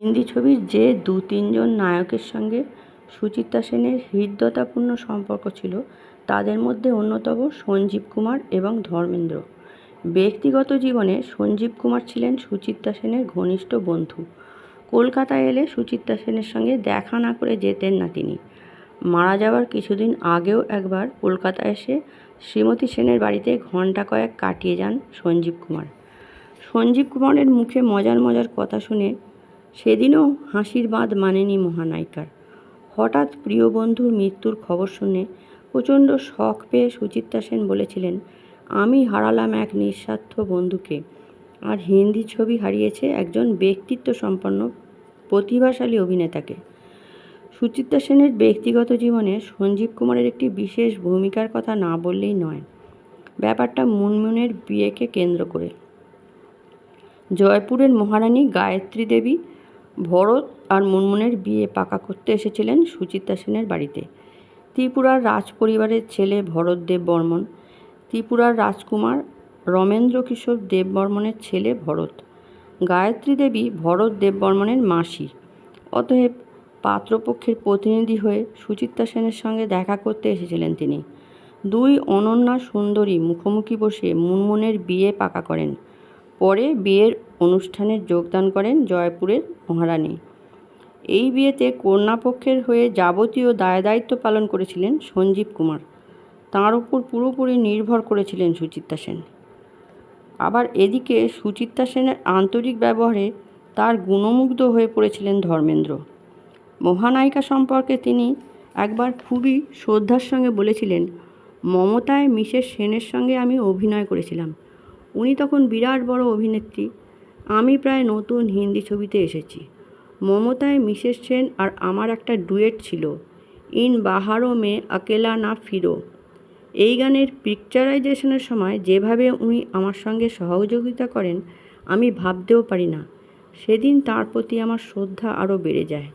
হিন্দি ছবির যে দু তিনজন নায়কের সঙ্গে সুচিত্রা সেনের হৃদ্যতাপূর্ণ সম্পর্ক ছিল, তাদের মধ্যে অন্যতম সঞ্জীব কুমার এবং ধর্মেন্দ্র। ব্যক্তিগত জীবনে সঞ্জীব কুমার ছিলেন সুচিত্রা সেনের ঘনিষ্ঠ বন্ধু। কলকাতায় এলে সুচিত্রা সেনের সঙ্গে দেখা না করে যেতেন না তিনি। মারা যাওয়ার কিছুদিন আগেও একবার কলকাতায় এসে শ্রীমতী সেনের বাড়িতে ঘণ্টা কয়েক কাটিয়ে যান সঞ্জীব কুমার। সঞ্জীব কুমারের মুখে মজার মজার কথা শুনে সেদিনও হাসির বাঁধ মানেনি মহানায়িকার। হঠাৎ প্রিয় বন্ধুর মৃত্যুর খবর শুনে প্রচণ্ড শখ পেয়ে সুচিত্রা সেন বলেছিলেন, আমি হারালাম এক নিঃস্বার্থ বন্ধুকে। আর হিন্দি ছবি হারিয়েছে একজন ব্যক্তিত্ব সম্পন্ন প্রতিভাশালী অভিনেতাকে। সুচিত্রা সেনের ব্যক্তিগত জীবনে সঞ্জীব কুমারের একটি বিশেষ ভূমিকার কথা না বললেই নয়। ব্যাপারটা মুনমুনের বিয়েকে কেন্দ্র করে। জয়পুরের মহারানী গায়ত্রী দেবী ভরত আর মুনমুনের বিয়ে পাকা করতে এসেছিলেন সুচিত্রা সেনের বাড়িতে। ত্রিপুরার রাজ পরিবারের ছেলে ভরত দেব বর্মন ত্রিপুরার রাজকুমার রমেন্দ্র কিশোর দেববর্মনের ছেলে ভরত, গায়ত্রী দেবী ভরত দেববর্মনের মাসি। অতএব পাত্রপক্ষের প্রতিনিধি হয়ে সুচিত্রা সেনের সঙ্গে দেখা করতে এসেছিলেন তিনি। দুই অনন্যা সুন্দরী মুখোমুখি বসে মুনমুনের বিয়ে পাকা করেন। পরে বিয়ের অনুষ্ঠানে যোগদান করেন জয়পুরের মহারানী। এই বিয়েতে কন্যাপক্ষের হয়ে যাবতীয় দায়দায়িত্ব পালন করেছিলেন সঞ্জীব কুমার। তাঁর উপর পুরোপুরি নির্ভর করেছিলেন সুচিত্রা সেন। আবার এদিকে সুচিত্রা সেনের আন্তরিক ব্যবহারে তার গুণমুগ্ধ হয়ে পড়েছিলেন ধর্মেন্দ্র। মহানায়িকা সম্পর্কে তিনি একবার খুবই শ্রদ্ধার সঙ্গে বলেছিলেন, মমতায় মিসেস সেনের সঙ্গে আমি অভিনয় করেছিলাম। উনি তখন বিরাট বড় অভিনেত্রী। আমি প্রায় নতুন হিন্দি ছবিতে এসেছি। মমতায় মিসেস সেন আর আমার একটা ডুয়েট ছিল, ইন বাহারো মে আকেলা না ফিরো। এই গানের পিকচারাইজেশনের সময় যেভাবে উনি আমার সঙ্গে সহযোগিতা করেন, আমি ভাবতেও পারি না। সেদিন তার প্রতি আমার শ্রদ্ধা আরও বেড়ে যায়।